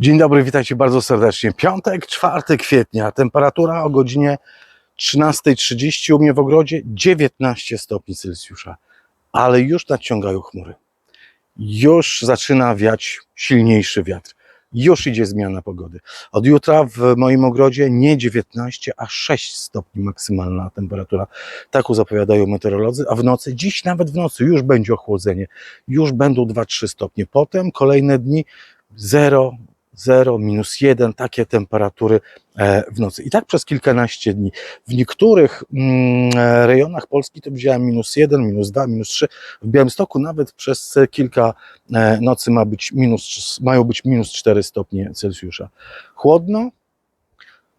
Dzień dobry, witajcie bardzo serdecznie. Piątek, 4 kwietnia, temperatura o godzinie 13.30 u mnie w ogrodzie 19 stopni Celsjusza, ale już nadciągają chmury. Już zaczyna wiać silniejszy wiatr. Już idzie zmiana pogody. Od jutra w moim ogrodzie nie 19, a 6 stopni maksymalna temperatura. Tak zapowiadają meteorolodzy, a w nocy, dziś nawet w nocy już będzie ochłodzenie. Już będą 2-3 stopnie. Potem kolejne dni 0, 0, minus 1, takie temperatury e, w nocy. I tak przez kilkanaście dni. W niektórych mm, e, rejonach Polski to widziałem minus 1, minus 2, minus 3. W Białymstoku nawet przez kilka e, nocy ma być minus, mają być minus 4 stopnie Celsjusza. Chłodno,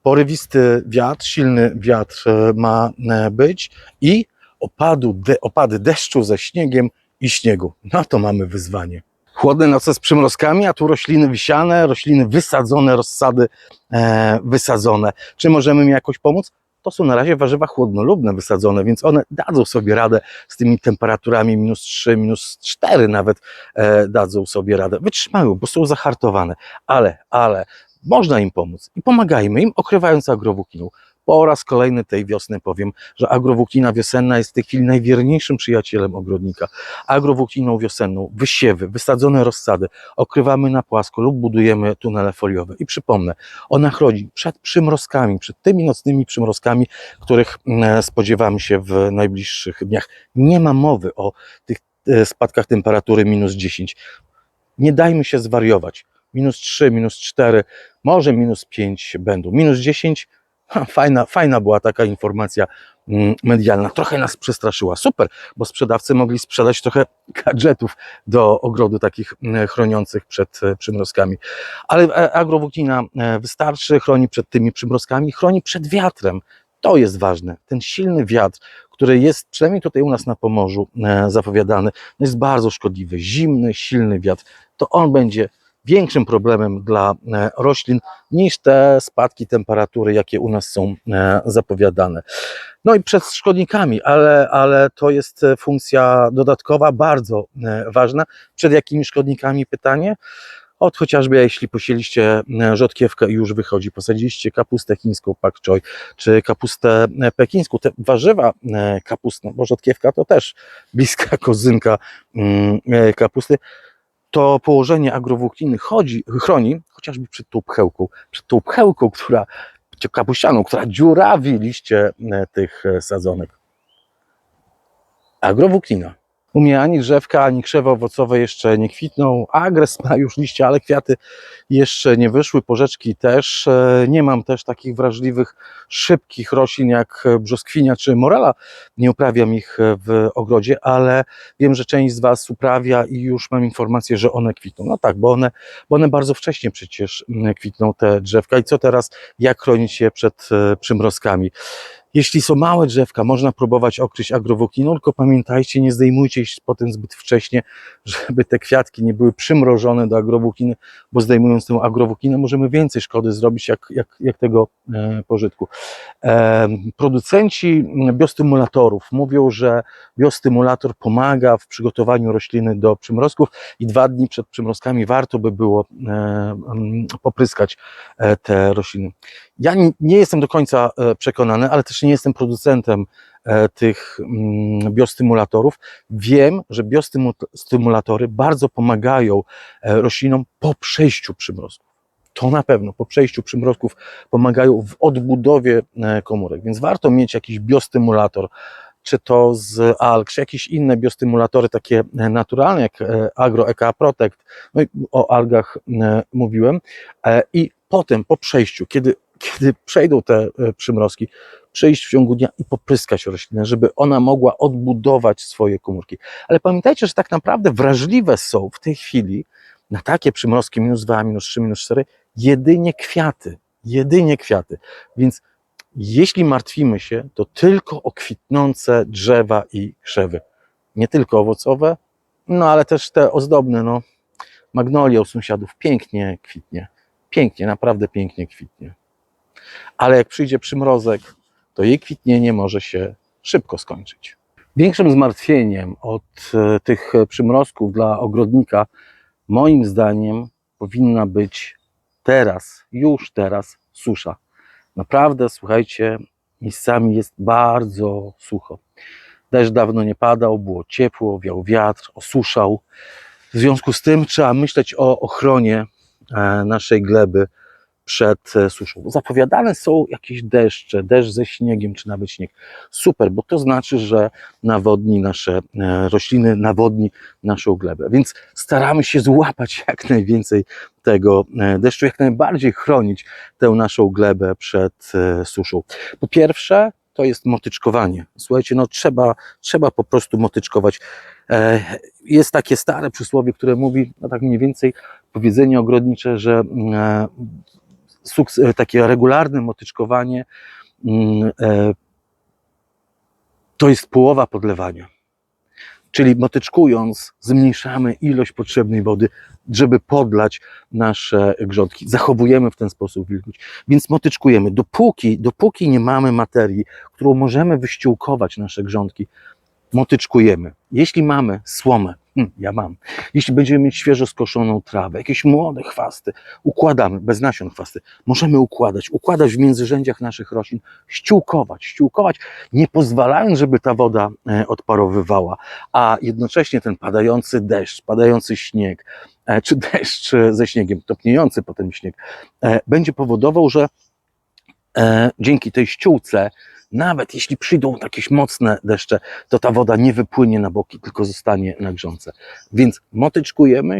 porywisty wiatr, silny wiatr ma być i opadu, de, opady deszczu ze śniegiem i śniegu. No to mamy wyzwanie. Chłodne noce z przymrozkami, a tu rośliny wisiane, rośliny wysadzone, rozsady e, wysadzone. Czy możemy im jakoś pomóc? To są na razie warzywa chłodnolubne wysadzone, więc one dadzą sobie radę z tymi temperaturami minus 3, minus 4 nawet e, dadzą sobie radę. Wytrzymają, bo są zahartowane. Ale, ale można im pomóc i pomagajmy im, okrywając agrowukiną. Po raz kolejny tej wiosny powiem, że agrowłóknina wiosenna jest w tej chwili najwierniejszym przyjacielem ogrodnika. Agrowłókniną wiosenną, wysiewy, wysadzone rozsady okrywamy na płasko lub budujemy tunele foliowe. I przypomnę, ona chroni przed przymrozkami, przed tymi nocnymi przymrozkami, których mm, spodziewamy się w najbliższych dniach. Nie ma mowy o tych e, spadkach temperatury minus 10. Nie dajmy się zwariować. Minus 3, minus 4, może minus 5 będą. Minus 10 Ha, fajna, fajna była taka informacja mm, medialna. Trochę nas przestraszyła. Super, bo sprzedawcy mogli sprzedać trochę gadżetów do ogrodu takich mm, chroniących przed e, przymrozkami. Ale e, agrowłóknina e, wystarczy, chroni przed tymi przymrozkami, chroni przed wiatrem. To jest ważne. Ten silny wiatr, który jest przynajmniej tutaj u nas na Pomorzu zapowiadany, no jest bardzo szkodliwy. Zimny, silny wiatr. To on będzie większym problemem dla e, roślin niż te spadki temperatury, jakie u nas są e, zapowiadane. No i przed szkodnikami, ale, ale to jest e, funkcja dodatkowa, bardzo ważna. Przed jakimi szkodnikami pytanie? Od chociażby jeśli posieliście rzodkiewkę i już wychodzi, posadziliście kapustę chińską pak choi, czy kapustę pekińską, te warzywa kapustne, bo rzodkiewka to też bliska kozynka mm, kapusty, to położenie agrowłókniny chodzi, chroni chociażby przed tą pchełką, przed tą pchełką, która kapuścianą, która dziurawi liście e, tych e, sadzonek. Agrowłóknina. U mnie ani drzewka, ani krzewy owocowe jeszcze nie kwitną. Agres ma już liście, ale kwiaty jeszcze nie wyszły, porzeczki też. E, Nie mam też takich wrażliwych, szybkich roślin jak brzoskwinia czy morela. Nie uprawiam ich e, w ogrodzie, ale wiem, że część z Was uprawia i już mam informację, że one kwitną. No tak, bo one, bo one bardzo wcześnie przecież mm, kwitną te drzewka. I co teraz, jak chronić je przed e, przymrozkami? Jeśli są małe drzewka, można próbować okryć agrowłókniną, tylko pamiętajcie, nie zdejmujcie ich potem zbyt wcześnie, żeby te kwiatki nie były przymrożone do agrowłókniny, bo zdejmując tę agrowłókninę możemy więcej szkody zrobić jak, jak, jak tego e, pożytku. E, producenci biostymulatorów mówią, że biostymulator pomaga w przygotowaniu rośliny do przymrozków i dwa dni przed przymrozkami warto by było e, mm, popryskać e, te rośliny. Ja nie- nie jestem do końca e, przekonany, ale też nie jestem producentem e, tych mm, biostymulatorów. Wiem, że biostymulatory bardzo pomagają e, roślinom po przejściu przymrozków. To na pewno po przejściu przymrozków pomagają w odbudowie e, komórek, więc warto mieć jakiś biostymulator, czy to z alg, czy jakieś inne biostymulatory takie naturalne, jak Agro EK Protect, no i o algach mówiłem, i potem po przejściu, kiedy kiedy przejdą te przymrozki, przyjść w ciągu dnia i popryskać roślinę, żeby ona mogła odbudować swoje komórki. Ale pamiętajcie, że tak naprawdę wrażliwe są w tej chwili na takie przymrozki minus 2, minus 3, minus 4 jedynie kwiaty. Jedynie kwiaty. Więc jeśli martwimy się, to tylko o kwitnące drzewa i krzewy. Nie tylko owocowe, no ale też te ozdobne, no. Magnolia u sąsiadów pięknie kwitnie. Pięknie, naprawdę pięknie kwitnie ale jak przyjdzie przymrozek, to jej kwitnienie może się szybko skończyć. Większym zmartwieniem od e, tych przymrozków dla ogrodnika, moim zdaniem, powinna być teraz, już teraz susza. Naprawdę, słuchajcie, miejscami jest bardzo sucho. Deszcz dawno nie padał, było ciepło, wiał wiatr, osuszał. W związku z tym trzeba myśleć o ochronie e, naszej gleby przed e, suszą. Zapowiadane są jakieś deszcze, deszcz ze śniegiem, czy nawet śnieg. Super, bo to znaczy, że nawodni nasze e, rośliny, nawodni naszą glebę. Więc staramy się złapać jak najwięcej tego e, deszczu, jak najbardziej chronić tę naszą glebę przed suszą. Po pierwsze, to jest motyczkowanie. Słuchajcie, no trzeba, trzeba po prostu motyczkować. Jest takie stare przysłowie, które mówi, no tak mniej więcej, powiedzenie ogrodnicze, że e, takie regularne motyczkowanie mm, e, to jest połowa podlewania. Czyli motyczkując, zmniejszamy ilość potrzebnej wody, żeby podlać nasze grządki. Zachowujemy w ten sposób wilgoć. Więc motyczkujemy. Dopóki, dopóki nie mamy materii, którą możemy wyściółkować nasze grządki, motyczkujemy. Jeśli mamy słomę, hm, ja mam, jeśli będziemy mieć świeżo skoszoną trawę, jakieś młode chwasty, układamy, bez nasion chwasty, możemy układać, układać w międzyrzędziach naszych roślin, ściółkować, ściółkować, nie pozwalając, żeby ta woda e, odparowywała, a jednocześnie ten padający deszcz, padający śnieg, e, czy deszcz e, ze śniegiem, topniejący potem śnieg, będzie powodował, że dzięki tej ściółce, nawet jeśli przyjdą jakieś mocne deszcze, to ta woda nie wypłynie na boki, tylko zostanie na grządce. Więc motyczkujemy,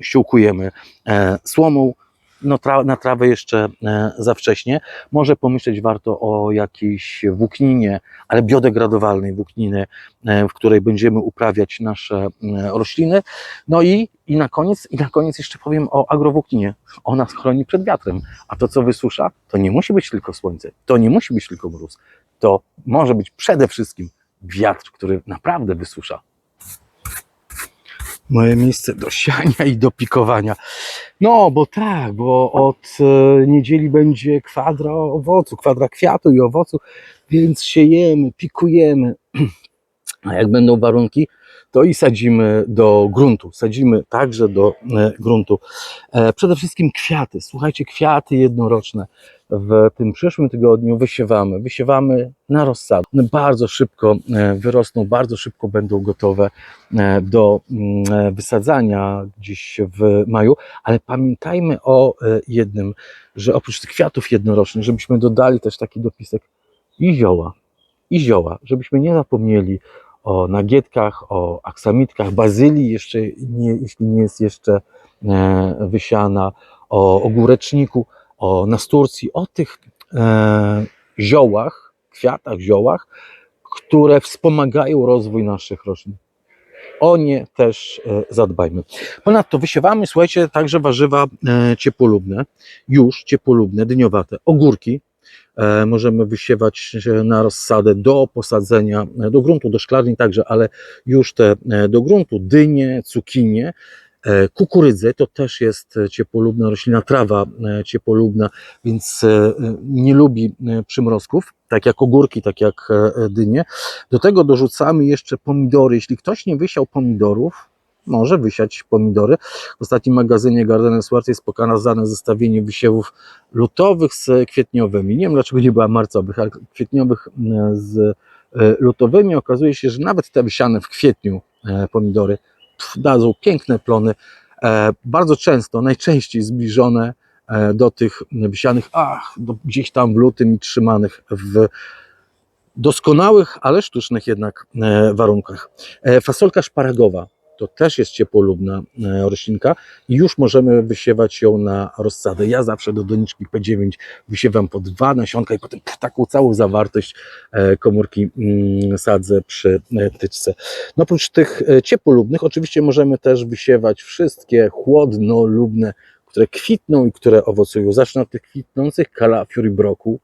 ściółkujemy e, słomą, no tra, na trawę jeszcze e, za wcześnie. Może pomyśleć warto o jakiejś włókninie, ale biodegradowalnej włókninie, e, w której będziemy uprawiać nasze e, rośliny. No i, i, na koniec, i na koniec jeszcze powiem o agrowłókninie. Ona chroni przed wiatrem, a to co wysusza, to nie musi być tylko słońce, to nie musi być tylko mróz, to może być przede wszystkim wiatr, który naprawdę wysusza. Moje miejsce do siania i do pikowania. No, bo tak, bo od e, niedzieli będzie kwadra owocu, kwadra kwiatu i owocu, więc siejemy, pikujemy. A jak będą warunki, to i sadzimy do gruntu. Sadzimy także do e, gruntu. E, przede wszystkim kwiaty. Słuchajcie, kwiaty jednoroczne w tym przyszłym tygodniu wysiewamy. Wysiewamy na rozsad. One bardzo szybko e, wyrosną, bardzo szybko będą gotowe do mm, wysadzania gdzieś w maju, ale pamiętajmy o jednym, że oprócz tych kwiatów jednorocznych, żebyśmy dodali też taki dopisek i zioła, i zioła, żebyśmy nie zapomnieli o nagietkach, o aksamitkach, bazylii, jeszcze nie, jeśli nie jest jeszcze e, wysiana, o ogóreczniku, o nasturcji, o tych e, ziołach, kwiatach, ziołach, które wspomagają rozwój naszych roślin. O nie też e, zadbajmy. Ponadto wysiewamy, słuchajcie, także warzywa ciepłolubne, już ciepłolubne, dyniowate, ogórki. E, możemy wysiewać na rozsadę do posadzenia e, do gruntu, do szklarni także, ale już te e, do gruntu, dynie, cukinie, kukurydzę, to też jest ciepłolubna roślina, trawa ciepłolubna, więc nie lubi przymrozków, tak jak ogórki, tak jak dynie. Do tego dorzucamy jeszcze pomidory. Jeśli ktoś nie wysiał pomidorów, może wysiać pomidory. W ostatnim magazynie Garden Swart jest pokazane zestawienie wysiewów lutowych z kwietniowymi. Nie wiem dlaczego nie była marcowych, ale kwietniowych e, z e, lutowymi. Okazuje się, że nawet te wysiane w kwietniu e, pomidory dadzą piękne plony. Bardzo często, najczęściej zbliżone do tych wysianych, ach, do, gdzieś tam w lutym i trzymanych w doskonałych, ale sztucznych jednak warunkach. Fasolka szparagowa to też jest ciepłolubna e, roślinka i już możemy wysiewać ją na rozsadę. Ja zawsze do doniczki P9 wysiewam po dwa nasionka i potem taką całą zawartość e, komórki mm, sadzę przy e, tyczce. No oprócz tych ciepłolubnych oczywiście możemy też wysiewać wszystkie chłodnolubne, które kwitną i które owocują. Zacznę od tych kwitnących i broku,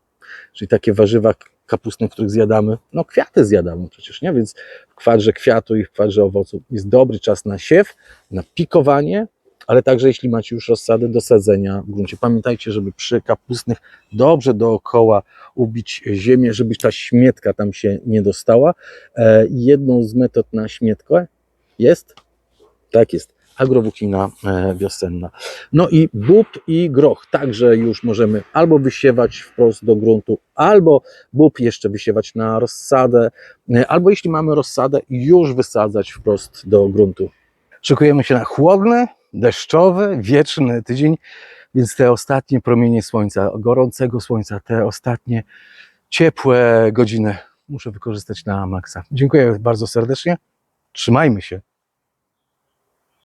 czyli takie warzywa kapustne, których zjadamy. No kwiaty zjadamy przecież, nie? Więc w kwadrze kwiatu i w kwadrze owocu jest dobry czas na siew, na pikowanie, ale także jeśli macie już rozsady do sadzenia w gruncie. Pamiętajcie, żeby przy kapustnych dobrze dookoła ubić ziemię, żeby ta śmietka tam się nie dostała. E, Jedną z metod na śmietkę jest, tak jest, agrowuchina e, wiosenna. No i bób i groch także już możemy albo wysiewać wprost do gruntu, albo bób jeszcze wysiewać na rozsadę, e, albo jeśli mamy rozsadę, już wysadzać wprost do gruntu. Szykujemy się na chłodny, deszczowy, wieczny tydzień, więc te ostatnie promienie słońca, gorącego słońca, te ostatnie ciepłe godziny muszę wykorzystać na maksa. Dziękuję bardzo serdecznie. Trzymajmy się.